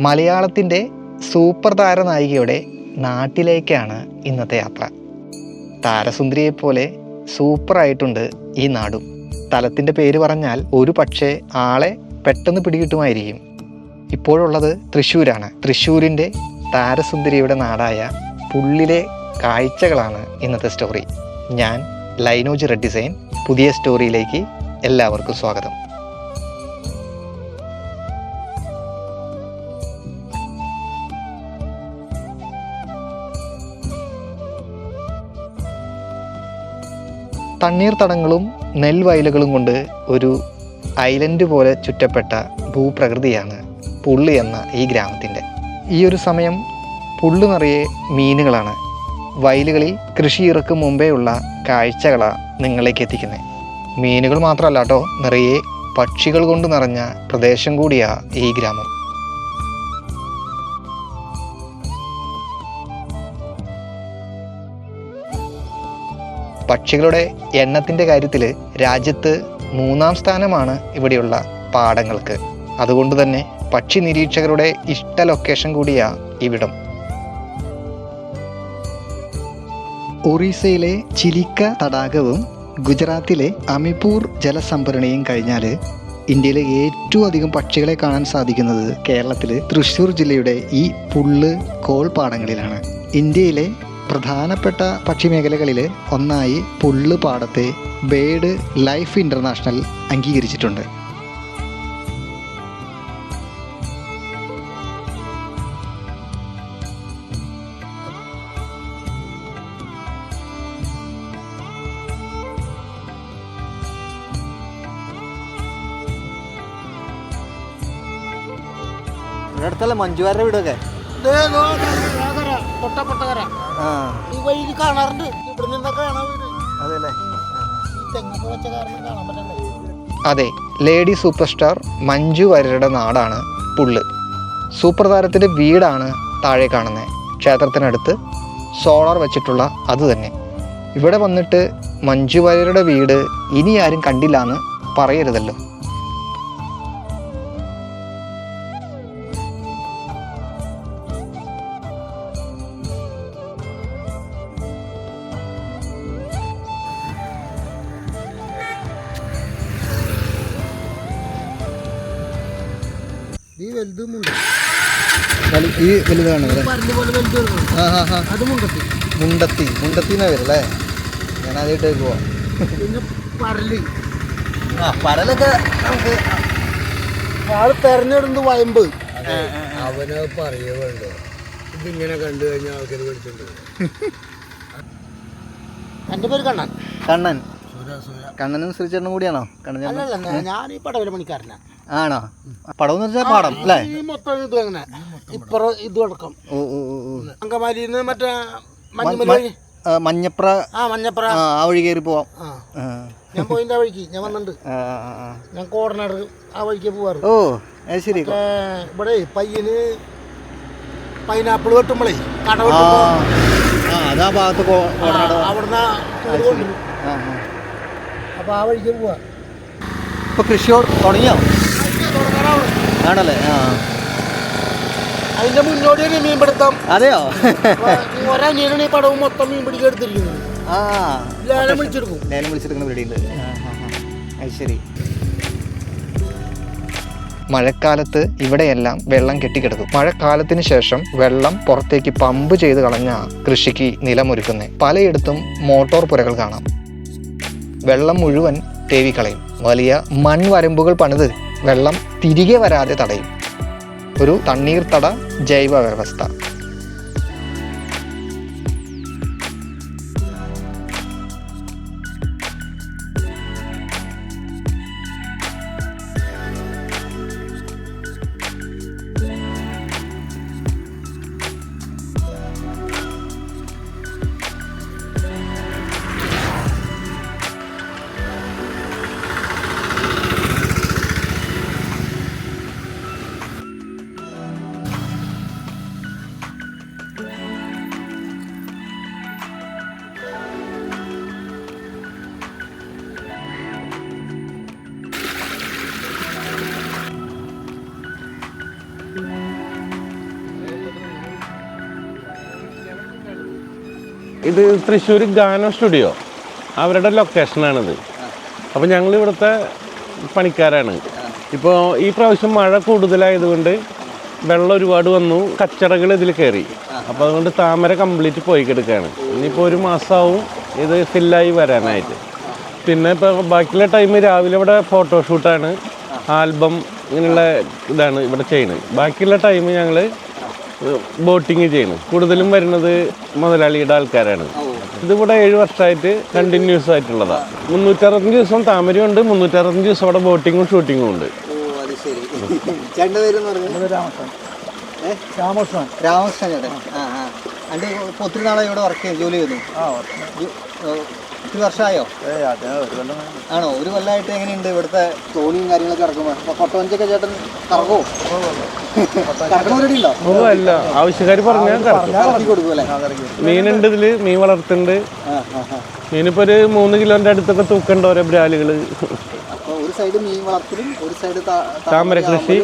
മലയാളത്തിന്റെ സൂപ്പർ താരനായികയുടെ നാട്ടിലേക്കാണ് ഇന്നത്തെ യാത്ര. താരസുന്ദരിയെ പോലെ സൂപ്പറായിട്ടുണ്ട് ഈ നാടും. സ്ഥലത്തിന്റെ പേര് പറഞ്ഞാൽ ഒരു പക്ഷേ ആളെ പെട്ടെന്ന് പിടികിട്ടുമായിരിക്കും. ഇപ്പോഴുള്ളത് തൃശ്ശൂരാണ്. തൃശ്ശൂരിന്റെ താരസുന്ദരിയുടെ നാടായ പുള്ളിലെ കാഴ്ചകളാണ് ഇന്നത്തെ സ്റ്റോറി. ഞാൻ ലൈനോജ് റെഡ് ഡിസൈൻ പുതിയ സ്റ്റോറിയിലേക്ക് എല്ലാവർക്കും സ്വാഗതം. തണ്ണീർത്തടങ്ങളും നെൽവയലുകളും കൊണ്ട് ഒരു ഐലൻഡ് പോലെ ചുറ്റപ്പെട്ട ഭൂപ്രകൃതിയാണ് പുള്ളി എന്ന ഈ ഗ്രാമത്തിന്റെ. ഈ ഒരു സമയം പുള്ളു നിറയെ മീനുകളാണ്. വയലുകളിൽ കൃഷി ഇറക്കും മുമ്പേ ഉള്ള കാഴ്ചകളാണ് നിങ്ങളിലേക്ക് എത്തിക്കുന്നത് മീനുകൾ മാത്രമല്ല കേട്ടോ നിറയെ പക്ഷികൾ കൊണ്ട് നിറഞ്ഞ പ്രദേശം കൂടിയാണ് ഈ ഗ്രാമം. പക്ഷികളുടെ എണ്ണത്തിന്റെ കാര്യത്തിൽ രാജ്യത്ത് മൂന്നാം സ്ഥാനമാണ് ഇവിടെയുള്ള പാടങ്ങൾക്ക്. അതുകൊണ്ട് തന്നെ പക്ഷി നിരീക്ഷകരുടെ ഇഷ്ട ലൊക്കേഷൻ കൂടിയാണ് ഇവിടം. ഒറീസയിലെ ചിലിക്ക തടാകവും ഗുജറാത്തിലെ അമിപൂർ ജലസംഭരണിയും കഴിഞ്ഞാൽ ഇന്ത്യയിലെ ഏറ്റവും അധികം പക്ഷികളെ കാണാൻ സാധിക്കുന്നത് കേരളത്തിലെ തൃശ്ശൂർ ജില്ലയുടെ ഈ പുള്ള് കോൾ പാടങ്ങളിലാണ് ഇന്ത്യയിലെ പ്രധാനപ്പെട്ട പക്ഷിമേഖലകളിൽ ഒന്നായി പുള്ളു പാടത്തെ ബേഡ് ലൈഫ് ഇന്റർനാഷണൽ അംഗീകരിച്ചിട്ടുണ്ട്. ഇവിടെ അടുത്തല്ല മഞ്ജുവാരുടെ വീടൊക്കെ? ദേ നോ, ആ. കര, തൊട്ടപ്പുറത്തെ ആ ഈ വഴിയിൽ കാണാറുണ്ട്. ഇവിടെ നിന്നൊക്കെ കാണാൻ വീട് അതെല്ലേ? ഈ തെങ്ങൊക്കെ വെച്ച കാരണം കാണാൻ പറ്റണ്ടേ? അതെ ലേഡി സൂപ്പർ സ്റ്റാർ മഞ്ജു വാര്യരുടെ നാടാണ് പുള്ള്. സൂപ്പർ താരത്തിന്റെ വീടാണ് താഴെ കാണുന്നത് ക്ഷേത്രത്തിനടുത്ത് സോളാർ വെച്ചിട്ടുള്ള അത് തന്നെ. ഇവിടെ വന്നിട്ട് മഞ്ജു വാര്യരുടെ വീട് ഇനി ആരും കണ്ടില്ല എന്ന് പറയരുതല്ലോ. ഈ വലുതുമുണ്ട് ഈ വലുതാണ് വലുത് മുണ്ടത്തി. മുണ്ടത്തി. എന്നാ വരല്ലേ ഞാൻ ആദ്യമായിട്ട് പോവാം പിന്നെ പരൽ. ആ പരലൊക്കെ നമുക്ക് ആൾ തെരഞ്ഞെടുത്ത് വയമ്പ്. അവന് പറയേ വേണ്ട ഇതിങ്ങനെ കണ്ടു കഴിഞ്ഞാൽ ആൾക്കാർ പഠിച്ചിട്ടുണ്ട് എന്റെ പേര് കണ്ണൻ. കണ്ണൻ. കണ്ണനും ശ്രീചേട്ടനും കൂടിയാണോ? കണ്ണൻ അല്ലല്ല ഞാൻ ഈ പടവല പണിക്കാരനാ ആണോ? പടം എന്ന് വെച്ചാൽ പാടം അല്ലേ? ഈ മൊത്തം ഇത് അങ്ങനെ. ഇപ്പുറം ഇതും അടക്കം. ഓ ഓ ഓ ഓ. അങ്കമാലിയിൽ മറ്റേ മഞ്ഞുമല വഴി. ആ, മഞ്ഞപ്ര ആ മഞ്ഞപ്പുറ ആ ആ വഴി കയറി പോവാം. ആ. ആ, ഞാൻ പോയിന്റെ ആ വഴിക്ക് ഞാൻ വന്നിട്ടുണ്ട് ആ, ആ, ആ. ഞാൻ കോർണർ ആ വഴിക്ക് പോവാറ്. ഓ അത് ശരി. ഏ, ഇവിടെ പയ്യന് പൈനാപ്പിൾ വെട്ടുമ്പളേ കട ആ. വെട്ടുമ്പോ ആ അതാ ഭാഗത്ത് കോ- കോടനാട് അവിടുന്ന് ആ, ആ. അപ്പൊ ആ വഴിക്ക് പോവാ. ഇപ്പൊ കൃഷി തുടങ്ങിയോ? ആണല്ലേ? ആ. അതിന്റെ മുന്നോടി ഒരു മീൻപിടുത്തം അതെയോ? ഒരനിയനാണ് ഈ പടവും മൊത്തം മീൻ പിടിക്കാൻ എടുത്തിരിക്കുന്നത്. ആ. ലേലം വിളിച്ചെടുക്കും ലേലം വിളിച്ചെടുക്കുന്ന പരിപാടിയുണ്ട്. അത് ശരി. മഴക്കാലത്ത് ഇവിടെയെല്ലാം വെള്ളം കെട്ടിക്കിടക്കും. മഴക്കാലത്തിന് ശേഷം വെള്ളം പുറത്തേക്ക് പമ്പ് ചെയ്ത് കളഞ്ഞ കൃഷിക്ക് നിലമൊരുക്കുന്നത് പലയിടത്തും മോട്ടോർ പുരകൾ കാണാം. വെള്ളം മുഴുവൻ തേവിക്കളയും. വലിയ മൺവരമ്പുകൾ പണിത് വെള്ളം തിരികെ വരാതെ തടയും. ഒരു തണ്ണീർത്തട ജൈവ വ്യവസ്ഥ. ഇത് തൃശ്ശൂർ ഗാന സ്റ്റുഡിയോ. അവരുടെ ലൊക്കേഷനാണിത്. അപ്പോൾ ഞങ്ങൾ ഇവിടുത്തെ പണിക്കാരാണ്. ഇപ്പോൾ ഈ പ്രാവശ്യം മഴ കൂടുതലായതുകൊണ്ട് വെള്ളം ഒരുപാട് വന്നു. കച്ചടകൾ ഇതിൽ കയറി അപ്പോൾ അതുകൊണ്ട് താമര കംപ്ലീറ്റ് പോയി കിടക്കുകയാണ് ഇനിയിപ്പോൾ ഒരു മാസമാവും ഇത് ഫില്ലായി വരാനായിട്ട്. പിന്നെ ഇപ്പോൾ ബാക്കിയുള്ള ടൈം രാവിലെ ഇവിടെ ഫോട്ടോഷൂട്ടാണ് ആൽബം ഇങ്ങനെയുള്ള ഇതാണ് ഇവിടെ ചെയ്യുന്നത്. ബാക്കിയുള്ള ടൈം ഞങ്ങൾ ബോട്ടിങ് ചെയ്യുന്നു കൂടുതലും വരുന്നത് മുതലാളിയുടെ ആൾക്കാരാണ്. ഇതിവിടെ ഏഴ് വർഷമായിട്ട് കണ്ടിന്യൂസ് ആയിട്ടുള്ളതാണ് മുന്നൂറ്ററുപത്തഞ്ച് ദിവസം താമരയുണ്ട് മുന്നൂറ്ററുപത്തഞ്ച് ദിവസം അവിടെ ബോട്ടിങ്ങും ഷൂട്ടിങ്ങും ഉണ്ട്. രാമകൃഷ്ണൻ. രാമകൃഷ്ണൻ. ചേട്ടൻ. ഒത്തിരി നാളെ ഇവിടെ വർക്ക് ചെയ്യും ജോലി ചെയ്യുന്നു? ഒത്തിരി വർഷമായോ? ആണോ? ഒരു കൊല്ലമായിട്ട് എങ്ങനെയുണ്ട് ഇവിടുത്തെ തോണിയും കാര്യങ്ങളൊക്കെ ഇറക്കുമ്പോൾ അപ്പോൾ കൊട്ടവഞ്ചൊക്കെ ചേട്ടൻ കറങ്ങോ ആവശ്യക്കാര് അല്ല ആവശ്യക്കാർ പറഞ്ഞാൽ കറക്കും കറക്കി മീനുണ്ട് ഇതിൽ മീൻ വളർത്തുന്നുണ്ട്. മീനിപ്പോ ഒരു മൂന്ന് കിലോന്റെ അടുത്തൊക്കെ തൂക്കണ്ട ഓരോ ബ്രാലുകൾ. അപ്പോൾ ഒരു സൈഡ് മീൻ വളർത്തലും ഒരു സൈഡ് താമര കൃഷി.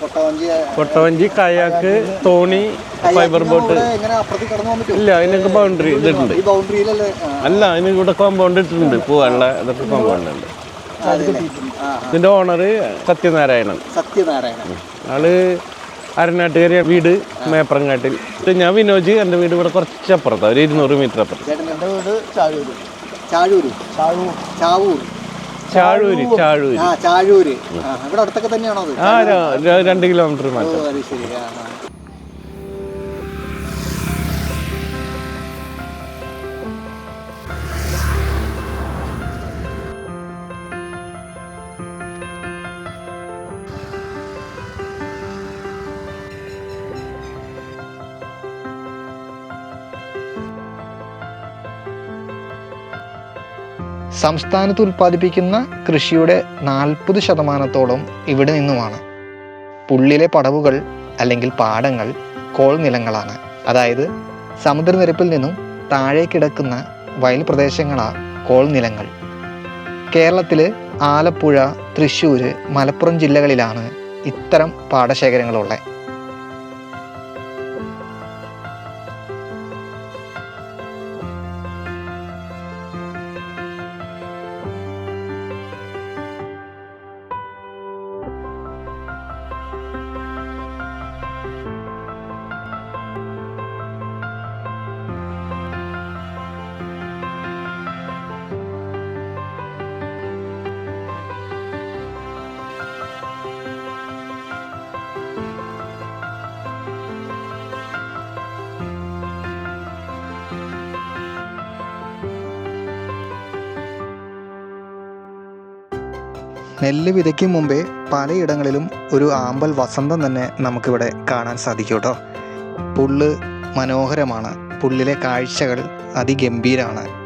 കൊട്ടവഞ്ചി കൊട്ടവഞ്ചി കയാക്ക് തോണി ഫൈബർ ബോട്ട് എങ്ങനെ അപ്പുറത്ത് കടന്നു പോകാൻ ഇല്ല അതിനൊക്കെ ബൗണ്ടറി ഇതിട്ടുണ്ട്. ഈ ബൗണ്ടറിയിലല്ലേ അല്ല അതിന് ഇവിടെ കോമ്പൗണ്ട് ഇട്ടിട്ടുണ്ട്. പോകാനുള്ള ഇതൊക്കെ കോമ്പൗണ്ട് ഉണ്ട് ഇതിന്റെ. ഓണർ സത്യനാരായണൻ. സത്യനാരായണൻ. ആൾ അരനാട്ടുകാരി വീട് മേപ്പറങ്ങാട്ടിൽ ഞാൻ വിനോജ് എന്റെ വീട് ഇവിടെ കുറച്ച് അപ്പുറത്താണ് ഒരു ഇരുന്നൂറ് മീറ്റർ അപ്പുറത്ത്. ചാഴൂര്. ചാവൂർ. ചാഴൂര് ചാഴൂര്. ആ ചാഴൂര്. ഇവിടെ അടുത്തൊക്കെ തന്നെയാണോ ആ ര- ര- രണ്ട് കിലോമീറ്റർ മാറ്റം. ശരി. ആ ആ. സംസ്ഥാനത്ത് ഉൽപ്പാദിപ്പിക്കുന്ന കൃഷിയുടെ നാൽപ്പത് ശതമാനത്തോളം ഇവിടെ നിന്നുമാണ്. പുള്ളിലെ പടവുകൾ അല്ലെങ്കിൽ പാടങ്ങൾ കോൾ നിലങ്ങളാണ്. അതായത് സമുദ്രനിരപ്പിൽ നിന്നും താഴെ കിടക്കുന്ന വയൽ പ്രദേശങ്ങളാണ് കോൾ നിലങ്ങൾ. കേരളത്തിൽ ആലപ്പുഴ തൃശ്ശൂർ മലപ്പുറം ജില്ലകളിലാണ് ഇത്തരം പാടശേഖരങ്ങളുള്ളത്. നെല്ല് വിതയ്ക്കും മുമ്പേ പലയിടങ്ങളിലും ഒരു ആമ്പൽ വസന്തം തന്നെ നമുക്കിവിടെ കാണാൻ സാധിക്കും കേട്ടോ. പുല്ല് മനോഹരമാണ്. പുള്ളിലെ കാഴ്ചകൾ അതിഗംഭീരമാണ്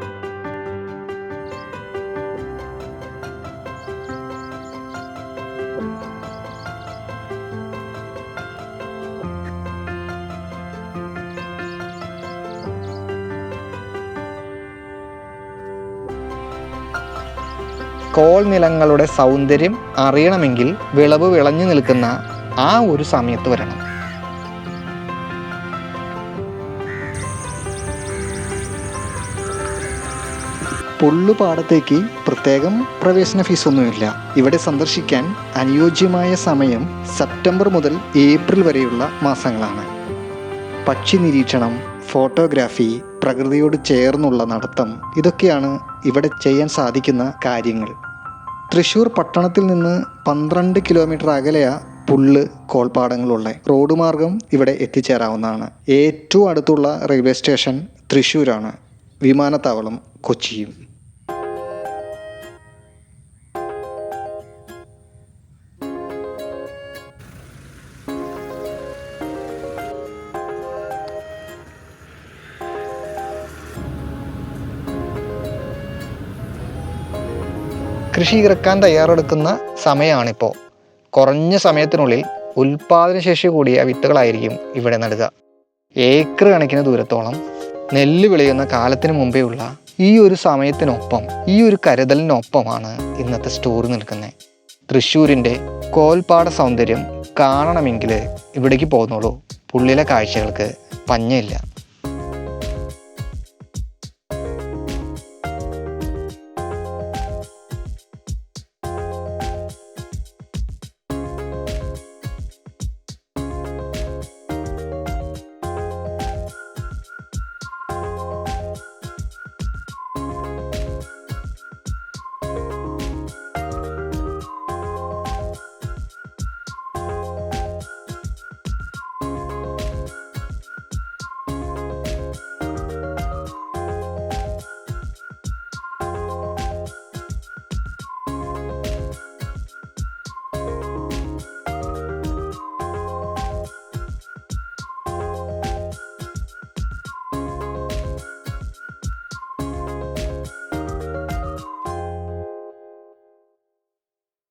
കോൾ നിലങ്ങളുടെ സൗന്ദര്യം അറിയണമെങ്കിൽ വിളവ് വിളഞ്ഞു നിൽക്കുന്ന ആ ഒരു സമയത്ത് വരണം. പുള്ളുപാടത്തേക്ക് പ്രത്യേകം പ്രവേശന ഫീസൊന്നുമില്ല. ഇവിടെ സന്ദർശിക്കാൻ അനുയോജ്യമായ സമയം സെപ്റ്റംബർ മുതൽ ഏപ്രിൽ വരെയുള്ള മാസങ്ങളാണ്. പക്ഷി നിരീക്ഷണം ഫോട്ടോഗ്രാഫി പ്രകൃതിയോട് ചേർന്നുള്ള നടത്തം ഇതൊക്കെയാണ് ഇവിടെ ചെയ്യാൻ സാധിക്കുന്ന കാര്യങ്ങൾ. തൃശ്ശൂർ പട്ടണത്തിൽ നിന്ന് പന്ത്രണ്ട് കിലോമീറ്റർ അകലെയാ പുല്ല് കോൾപ്പാടങ്ങളുള്ള. റോഡ് മാർഗം ഇവിടെ എത്തിച്ചേരാവുന്നതാണ്. ഏറ്റവും അടുത്തുള്ള റെയിൽവേ സ്റ്റേഷൻ തൃശ്ശൂരാണ് വിമാനത്താവളം കൊച്ചിയും. കൃഷി ഇറക്കാൻ തയ്യാറെടുക്കുന്ന സമയമാണിപ്പോൾ കുറഞ്ഞ സമയത്തിനുള്ളിൽ ഉൽപാദനശേഷി കൂടിയ വിത്തുകളായിരിക്കും ഇവിടെ നടുക. ഏക്കർ കണക്കിന് ദൂരത്തോളം നെല്ല് വിളയുന്ന കാലത്തിന് മുമ്പേ ഉള്ള ഈ ഒരു സമയത്തിനൊപ്പം ഈ ഒരു കരുതലിനൊപ്പമാണ് ഇന്നത്തെ സ്റ്റോറി നിൽക്കുന്നത്. തൃശ്ശൂരിന്റെ കോൽപാട സൗന്ദര്യം കാണണമെങ്കിൽ ഇവിടേക്ക് പോകുന്നുള്ളൂ. പുള്ളിലെ കാഴ്ചകൾക്ക് പഞ്ഞയില്ല.